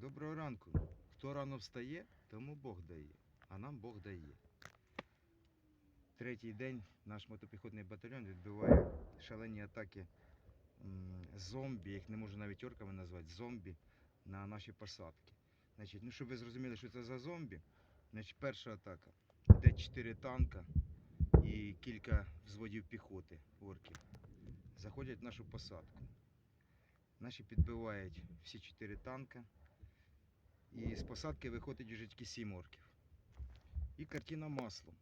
Доброго ранку. Хто рано встає, тому Бог дає, а нам Бог дає. Третій день наш мотопіхотний батальйон відбиває шалені атаки зомбі, їх не можу навіть орками назвати, зомбі на наші посадки. Значить, ну щоб ви зрозуміли, що це за зомбі, значить, перша атака. Йде 4 танка і кілька взводів піхоти орків. Заходять в нашу посадку. Наші підбивають всі чотири танка. І з посадки виходить вже тільки сім орків. І картина маслом.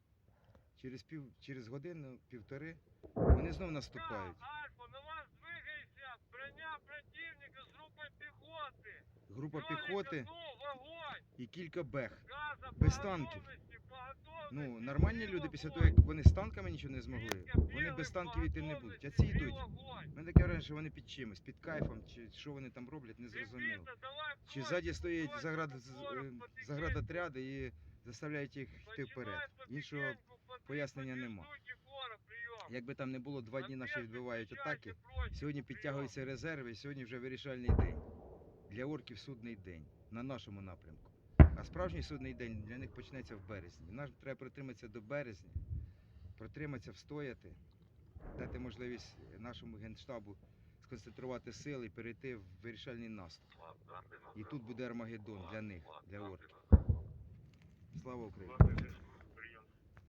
Через, пів, через годину, півтори, вони знов наступають. Альфа, на вас двигається броня противника з групою піхоти. Група піхоти вогонь! і кілька бех. Газа, Без танків. Ну, нормальні люди після того, як вони з танками нічого не змогли, вони без танків йти не будуть. А ці йдуть. мене таке враження, що вони під чимось, під кайфом, чи що вони там роблять, не зрозуміло. Чи ззаді стоїть заград, е, потихеньку. заградотряди і заставляють їх йти вперед. Іншого пояснення нема. штуки фора, прийом. Як би там не було, два дні наші відбивають атаки. Сьогодні підтягуються резерви, сьогодні вже вирішальний день. Для орків судний день на нашому напрямку. А справжній судний день для них почнеться в березні. Нам треба протриматися до березня, протриматися, встояти, дати можливість нашому генштабу сконцентрувати сили і перейти в вирішальний наступ. І тут буде Армагеддон для них, для орків. Слава Україні!